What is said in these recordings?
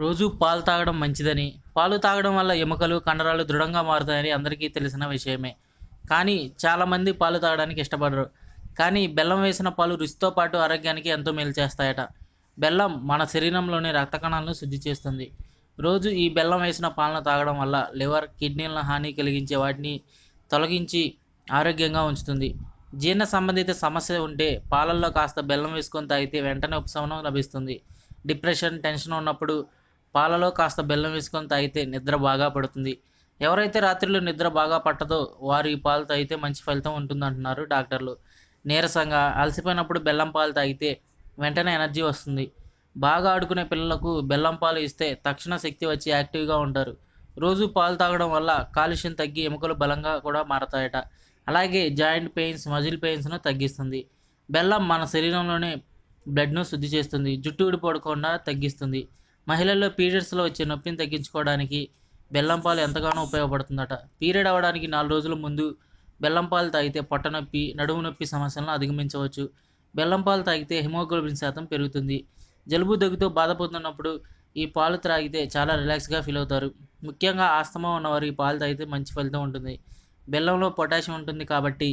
రోజు పాలు తాగడం మంచిదని. పాలు తాగడం వల్ల ఎముకలు కండరాలు దృఢంగా మారుతాయని అందరికీ తెలిసిన విషయమే. కానీ చాలామంది పాలు తాగడానికి ఇష్టపడరు. కానీ బెల్లం వేసిన పాలు రుచితో పాటు ఆరోగ్యానికి ఎంతో మేలు చేస్తాయట. బెల్లం మన శరీరంలోని రక్త కణాలను శుద్ధి చేస్తుంది. రోజు ఈ బెల్లం వేసిన పాలను తాగడం వల్ల లివర్ కిడ్నీలను హాని కలిగించే వాటిని తొలగించి ఆరోగ్యంగా ఉంచుతుంది. జీర్ణ సంబంధిత సమస్య ఉంటే పాలల్లో కాస్త బెల్లం వేసుకొని తాగితే వెంటనే ఉపశమనం లభిస్తుంది. డిప్రెషన్ టెన్షన్ ఉన్నప్పుడు పాలలో కాస్త బెల్లం వేసుకొని తాగితే నిద్ర బాగా పడుతుంది. ఎవరైతే రాత్రిలో నిద్ర బాగా పట్టదో వారు ఈ పాలు తాగితే మంచి ఫలితం ఉంటుందంటున్నారు డాక్టర్లు. నీరసంగా అలసిపోయినప్పుడు బెల్లం పాలు తాగితే వెంటనే ఎనర్జీ వస్తుంది. బాగా ఆడుకునే పిల్లలకు బెల్లం పాలు ఇస్తే తక్షణ శక్తి వచ్చి యాక్టివ్గా ఉంటారు. రోజు పాలు తాగడం వల్ల కాలుష్యం తగ్గి ఎముకలు బలంగా కూడా మారతాయట. అలాగే జాయింట్ పెయిన్స్ మజిల్ పెయిన్స్ను తగ్గిస్తుంది. బెల్లం మన శరీరంలోనే బ్లడ్ను శుద్ధి చేస్తుంది. జుట్టు ఊడిపోకుండా తగ్గిస్తుంది. మహిళల్లో పీరియడ్స్లో వచ్చే నొప్పిని తగ్గించుకోవడానికి బెల్లం పాలు ఎంతగానో ఉపయోగపడుతుందట. పీరియడ్ అవ్వడానికి నాలుగు రోజుల ముందు బెల్లం పాలు తాగితే పొట్ట నొప్పి నడుము నొప్పి సమస్యలను అధిగమించవచ్చు. బెల్లం పాలు తాగితే హిమోగ్లోబిన్ శాతం పెరుగుతుంది. జలుబు దగ్గుతో బాధపడుతున్నప్పుడు ఈ పాలు త్రాగితే చాలా రిలాక్స్గా ఫీల్ అవుతారు. ముఖ్యంగా ఆస్తమా ఉన్నవారు ఈ పాలు తాగితే మంచి ఫలితం ఉంటుంది. బెల్లంలో పొటాషియం ఉంటుంది కాబట్టి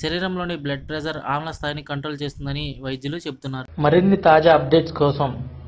శరీరంలోని బ్లడ్ ప్రెషర్ ఆమ్ల స్థాయిని కంట్రోల్ చేస్తుందని వైద్యులు చెబుతున్నారు. మరిన్ని తాజా అప్డేట్స్ కోసం